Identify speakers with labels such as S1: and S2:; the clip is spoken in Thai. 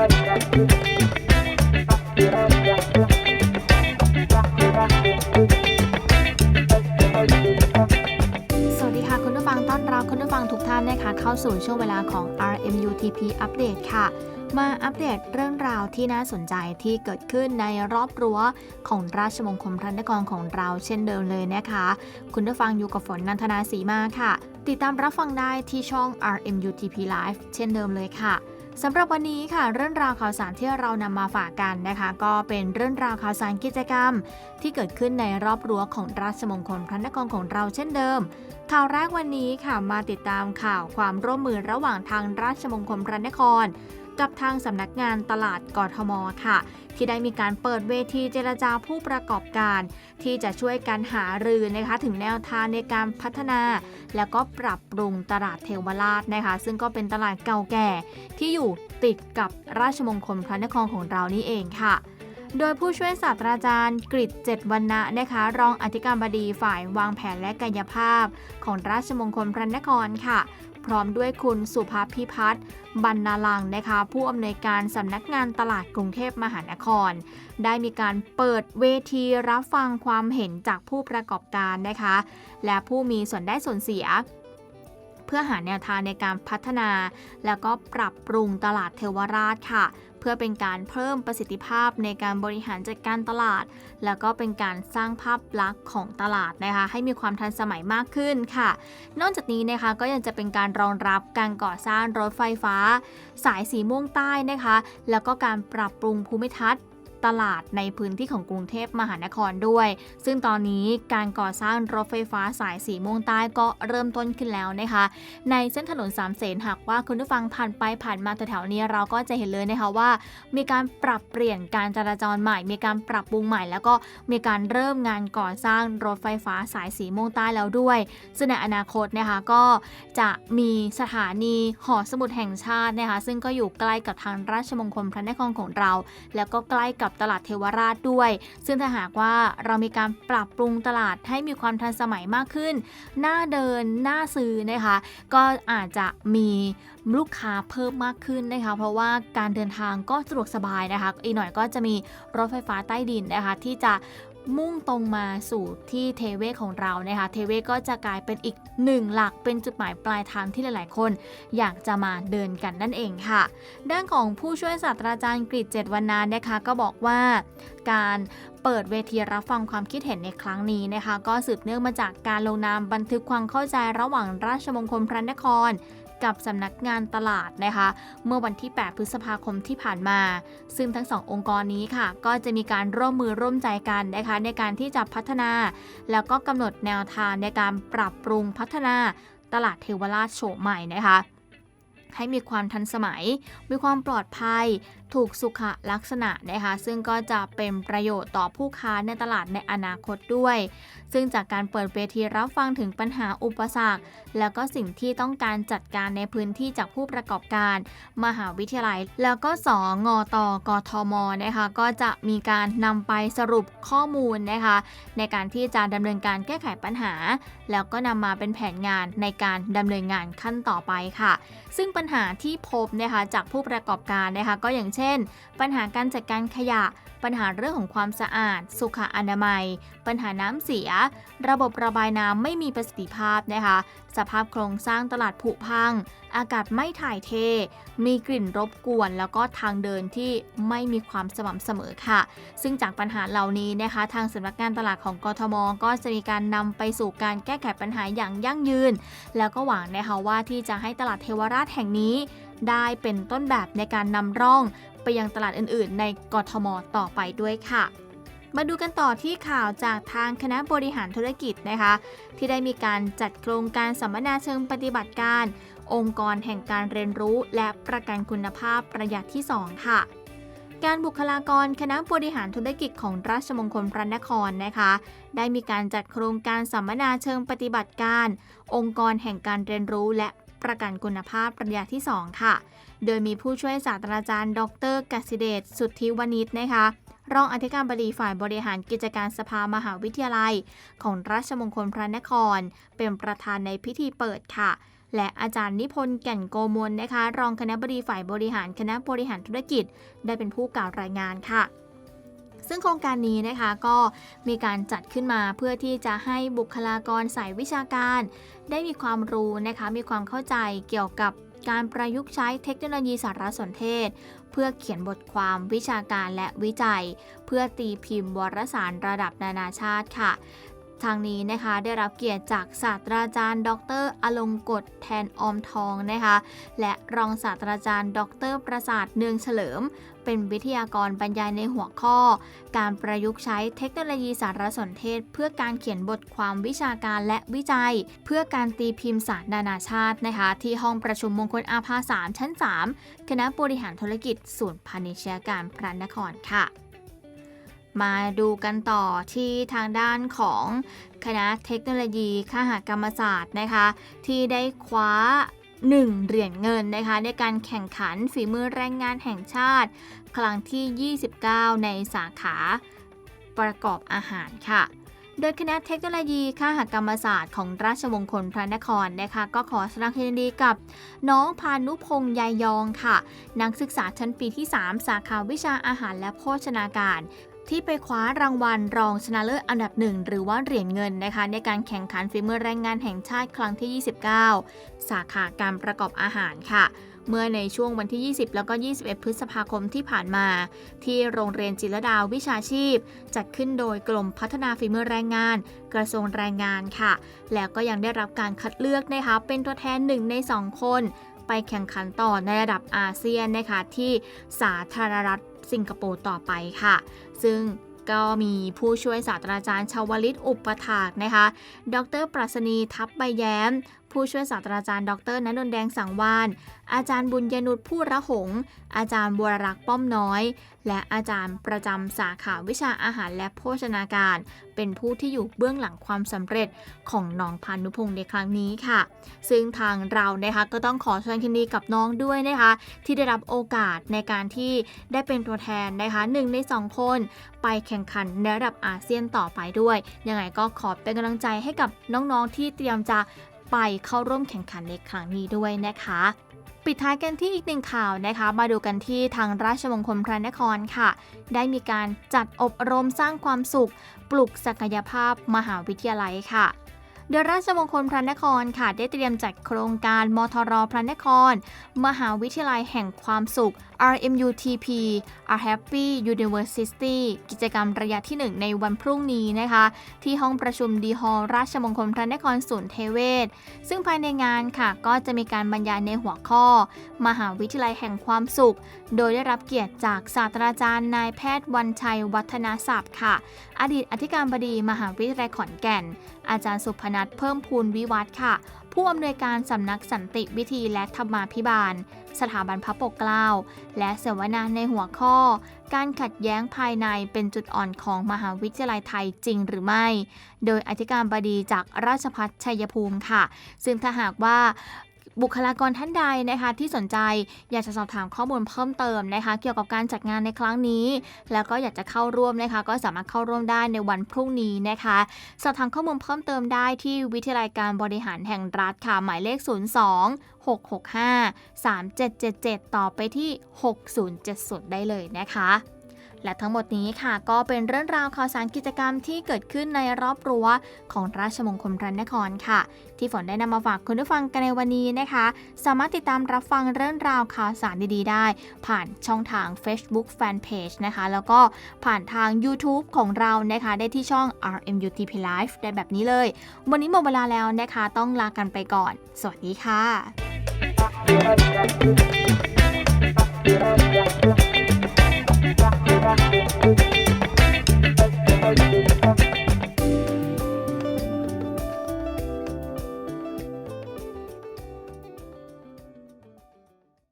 S1: สวัสดีค่ะคุณผู้ฟังต้อนรับคุณผู้ฟังทุกท่านนะคะเข้าสู่ช่วงเวลาของ RMUTP อัปเดตค่ะ มาอัปเดตเรื่องราวที่น่าสนใจที่เกิดขึ้นในรอบรั้วของราชมงคลพระนครของเราเช่นเดิมเลยนะคะ คุณผู้ฟังอยู่กับฝนนันทนาสีมาค่ะ ติดตามรับฟังได้ที่ช่อง RMUTP Live เช่นเดิมเลยค่ะ สำหรับวันนี้ค่ะเรื่องราวข่าวสารที่เรานำมาฝากกันนะคะ ก็เป็นเรื่องราวข่าวสารกิจกรรม ที่เกิดขึ้นในรอบรั้วของราชมงคลพระนครของเราเช่นเดิม ข่าวแรกวันนี้ค่ะมาติดตามข่าวความร่วมมือระหว่างทางราชมงคลพระนคร กับทางสำนักงานตลาดกทมค่ะ ที่ได้มีการเปิดเวทีเจรจาผู้ประกอบการ ที่จะช่วยกันหารือนะคะถึงแนวทางในการพัฒนา แล้วก็ปรับปรุงตลาดเทวราชนะคะ ซึ่งก็เป็นตลาดเก่าแก่ที่อยู่ติดกับราชมงคลพระนครของเรานี่เองค่ะ โดยผู้ช่วยศาสตราจารย์กริตเจ็ดวันนะนะคะ รองอธิการบดีฝ่ายวางแผนและกายภาพ ของราชมงคลพระนครค่ะ พร้อมด้วยคุณสุภาพพิพัฒน์บรรณาลังนะคะ ผู้อำนวยการสำนักงานตลาดกรุงเทพมหานคร ได้มีการเปิดเวทีรับฟังความเห็นจากผู้ประกอบการนะคะ และผู้มีส่วนได้ส่วนเสียเพื่อหาแนวทางในการพัฒนา แล้วก็ปรับปรุงตลาดเทวราชค่ะ เพื่อเป็นการเพิ่มประสิทธิภาพในการบริหารจัดการตลาด แล้วก็เป็นการสร้างภาพลักษณ์ของตลาดนะคะ ให้มีความทันสมัยมากขึ้นค่ะ นอกจากนี้นะคะก็ยังจะเป็นการรองรับการก่อสร้างรถไฟฟ้า สายสีม่วงใต้นะคะ แล้วก็การปรับปรุงภูมิทัศน์ ตลาดในพื้นที่ของกรุงเทพมหานครด้วย ซึ่งตอนนี้การก่อสร้างรถไฟฟ้าสายสีม่วงใต้ก็เริ่มต้นขึ้นแล้วนะคะ ในเส้นถนนสามเสนหากว่าคุณผู้ฟังผ่านไปผ่านมาแถวๆนี้เราก็จะเห็นเลยนะคะว่า มีการปรับเปลี่ยนการจราจรใหม่ มีการปรับปรุงใหม่ แล้วก็มีการเริ่มงานก่อสร้างรถไฟฟ้าสายสีม่วงใต้แล้วด้วย ซึ่งในอนาคตนะคะก็จะมีสถานีหอสมุดแห่งชาตินะคะ ซึ่งก็อยู่ใกล้กับทางราชมงคลพระนครของเรา แล้วก็ใกล้กับตลาดเทวราชด้วย ซึ่งถ้าหากว่าเรามีการปรับปรุงตลาดให้มีความทันสมัยมากขึ้นน่าเดินน่าซื้อนะคะ ก็อาจจะมีลูกค้าเพิ่มมากขึ้นนะคะ เพราะว่าการเดินทางก็สะดวกสบายนะคะ อีกหน่อยก็จะมีรถไฟฟ้าใต้ดินนะคะ ที่จะ มุ่งตรงมาสู่ที่เทเวศของเรานะคะ เทเวศก็จะกลายเป็นอีกหนึ่งหลักเป็นจุดหมายปลายทางที่หลาย ๆ คน อยากจะมาเดินกันนั่นเองค่ะ ด้านของผู้ช่วยศาสตราจารย์กฤษเจ็ดวันนานนะคะ ก็บอกว่าการเปิดเวทีรับฟังความคิดเห็นในครั้งนี้นะคะ ก็สืบเนื่องมาจากการลงนามบันทึกความเข้าใจระหว่างราชมงคลพระนคร กับสำนักงานตลาดนะคะ เมื่อวันที่ 8 พฤษภาคมที่ผ่านมา ซึ่งทั้งสององค์กรนี้ค่ะ ก็จะมีการร่วมมือร่วมใจกันนะคะ ในการที่จะพัฒนา แล้วก็กำหนดแนวทางในการปรับปรุงพัฒนาตลาดเทวราชโฉมใหม่นะคะ ให้มีความทันสมัย มีความปลอดภัย ถูกสุขลักษณะนะคะ ซึ่งก็จะเป็นประโยชน์ต่อผู้ค้าในตลาดในอนาคตด้วย ซึ่งจากการเปิดเวทีรับฟังถึงปัญหาอุปสรรค แล้วก็สิ่งที่ต้องการจัดการในพื้นที่จากผู้ประกอบการ มหาวิทยาลัย แล้วก็สงอตกทมนะคะ ก็จะมีการนำไปสรุปข้อมูลนะคะ ในการที่จะดำเนินการแก้ไขปัญหา แล้วก็นำมาเป็นแผนงานในการดำเนินงานขั้นต่อไปค่ะ ซึ่งปัญหาที่พบนะคะจากผู้ประกอบการนะคะก็อย่างเช่น ปัญหาการจัดการขยะ ปัญหาเรื่องของความสะอาด สุขอนามัย ปัญหาน้ำเสีย ระบบระบายน้ำไม่มีประสิทธิภาพนะคะ สภาพโครงสร้างตลาดผุพัง อากาศไม่ถ่ายเท มีกลิ่นรบกวน แล้วก็ทางเดินที่ไม่มีความสม่ำเสมอค่ะ ซึ่งจากปัญหาเหล่านี้นะคะ ทางสำนักงานตลาดของกทม ก็จะมีการนำไปสู่การแก้ไขปัญหาอย่างยั่งยืน แล้วก็หวังนะคะว่าที่จะให้ตลาดเทวราชแห่งนี้ ได้เป็นต้นแบบในการนำร่อง ไปยังตลาดอื่นๆ ในกทมต่อไปด้วยค่ะมาดูกันต่อที่ข่าวจากทางคณะบริหารธุรกิจนะคะ ที่ได้มีการจัดโครงการสัมมนาเชิงปฏิบัติการ องค์กรแห่งการเรียนรู้ และประกันคุณภาพประหยัดที่ 2 ค่ะ การบุคลากรคณะบริหารธุรกิจของราชมงคลพระนครนะคะ ได้มีการจัดโครงการสัมมนาเชิงปฏิบัติการ องค์กรแห่งการเรียนรู้และ ประกันคุณภาพระยะที่ 2 ค่ะ โดยมีผู้ช่วยศาสตราจารย์ ดรกสิเดชสุทธิวณิชนะคะรองอธิการบดีฝ่ายบริหารกิจการสภามหาวิทยาลัย ของราชมงคลพระนคร เป็นประธานในพิธีเปิดค่ะ และอาจารย์นิพนธ์แก่นโกมลนะคะ รองคณะบดีฝ่ายบริหารคณะบริหารธุรกิจ ได้เป็นผู้กล่าวรายงานค่ะ ซึ่งโครงการนี้นะคะก็มีการจัดขึ้นมาเพื่อที่จะให้บุคลากรสายวิชาการ ได้มีความรู้นะคะมีความเข้าใจเกี่ยวกับการประยุกต์ใช้เทคโนโลยีสารสนเทศ เพื่อเขียนบทความวิชาการและวิจัย เพื่อตีพิมพ์วารสารระดับนานาชาติค่ะทางนี้นะคะได้รับเกียรติจากศาสตราจารย์ ดร อลงกฎแทนออมทองนะคะ และรองศาสตราจารย์ ดร ประสาทเนืองเฉลิม เป็นวิทยากรบรรยายในหัวข้อ การประยุกต์ใช้เทคโนโลยีสารสนเทศ เพื่อการเขียนบทความวิชาการและวิจัย เพื่อการตีพิมพ์สารนานาชาตินะคะ ที่ห้องประชุมมงคลอาภาสามชั้น 3 คณะบริหารธุรกิจศูนย์พาณิชยการพระนครค่ะมาดูกันต่อที่ทางด้านของคณะเทคโนโลยีคหกรรมศาสตร์นะคะ ที่ได้คว้า 1 เหรียญเงินนะคะในการแข่งขันฝีมือแรงงานแห่งชาติ ครั้งที่ 29 ในสาขาประกอบอาหารค่ะ โดยคณะเทคโนโลยีคหกรรมศาสตร์ของราชมงคลพระนครนะคะก็ขอแสดงความยินดีกับน้องพานุพงษ์ยายยองค่ะ นักศึกษาชั้นปีที่ 3 สาขาวิชาอาหารและโภชนาการ ที่ไปคว้ารางวัลรองชนะเลิศอันดับหนึ่งหรือว่าเหรียญเงินนะคะ ในการแข่งขันฝีมือแรงงานแห่งชาติครั้งที่ 29 สาขาการประกอบอาหารค่ะ เมื่อในช่วงวันที่ 20 แล้วก็ 21 พฤษภาคมที่ผ่านมา ที่โรงเรียนจิรดาววิชาชีพ จัดขึ้นโดยกรมพัฒนาฝีมือแรงงาน กระทรวงแรงงานค่ะ แล้วก็ยังได้รับการคัดเลือกนะคะเป็นตัวแทนหนึ่งใน 2 คน ไปแข่งขันต่อในระดับอาเซียนนะคะที่สาธารณรัฐ สิงคโปร์ต่อไปค่ะ ซึ่งก็มีผู้ช่วยศาสตราจารย์ชาวลิตอุปถากนะคะ ดร ปรัชนีทัพใบแย้ม ผู้ช่วยศาสตราจารย์ดรนนนแดงสังวาน อาจารย์บุญยนุชผู้ระหง อาจารย์บัวรักษ์ป้อมน้อย และอาจารย์ประจำสาขาวิชาอาหารและโภชนาการ เป็นผู้ที่อยู่เบื้องหลังความสำเร็จของน้องพานุพงศ์ในครั้งนี้ค่ะ ซึ่งทางเรานะคะก็ต้องขอแสดงยินดีกับน้องด้วยนะคะ ที่ได้รับโอกาสในการที่ได้เป็นตัวแทนนะคะหนึ่งในสองคนไปแข่งขันในระดับอาเซียนต่อไปด้วย ยังไงก็ขอเป็นกำลังใจให้กับน้องๆที่เตรียมจะ ไปเข้าร่วมแข่งขันในครั้งนี้ด้วยนะคะ ปิดท้ายกันที่อีกหนึ่งข่าวนะคะ มาดูกันที่ทางราชมงคลพระนครค่ะ ได้มีการจัดอบรมสร้างความสุข ปลุกศักยภาพมหาวิทยาลัยค่ะโดยราชมงคลพระนครค่ะได้เตรียมจัดโครงการมทรพระนคร มหาวิทยาลัยแห่งความสุข RMUTP Our Happy University กิจกรรมระยะที่ 1 ในวันพรุ่งนี้นะคะ ที่ห้องประชุมดีฮอลล์ราชมงคลพระนครศูนย์เทเวศ ซึ่งภายในงานค่ะ ก็จะมีการบรรยายในหัวข้อ มหาวิทยาลัยแห่งความสุข โดยได้รับเกียรติจากศาสตราจารย์นายแพทย์วันชัยวัฒนาศัพท์ค่ะ อดีตอธิการบดีมหาวิทยาลัยขอนแก่น อาจารย์สุพนัทเพิ่มพูนวิวัฒน์ค่ะ ผู้อำนวยการสำนักสันติวิธีและธรรมาภิบาล สถาบันพระปกเกล้า และเสวนาในหัวข้อ การขัดแย้งภายในเป็นจุดอ่อนของมหาวิทยาลัยไทยจริงหรือไม่ โดยอธิการบดีจากราชพัฒชัยภูมิค่ะ ซึ่งถ้าหากว่า บุคลากรท่านใดนะคะที่สนใจอยากจะสอบถามข้อมูลเพิ่มเติมนะคะ เกี่ยวกับการจัดงานในครั้งนี้ แล้วก็อยากจะเข้าร่วมนะคะ ก็สามารถเข้าร่วมได้ในวันพรุ่งนี้นะคะ สอบถามข้อมูลเพิ่มเติมได้ที่วิทยาลัยการบริหารแห่งรัฐค่ะหมายเลข 02 665 3777 ต่อไปที่ 6070 ได้เลยนะคะ และทั้งหมดนี้ค่ะ ก็เป็นเรื่องราวข่าวสารกิจกรรมที่เกิดขึ้นในรอบรั้วของราชมงคลพระนครค่ะ ที่ฝนได้นำมาฝากคุณผู้ฟังกันในวันนี้นะคะ สามารถติดตามรับฟังเรื่องราวข่าวสารดีๆ ได้ ผ่านช่องทาง Facebook Fanpage นะคะ แล้วก็ผ่านทาง YouTube ของเรานะคะได้ที่ช่อง RMUTP Live ได้แบบนี้เลย วันนี้หมดเวลาแล้วนะคะ ต้องลากันไปก่อน สวัสดีค่ะ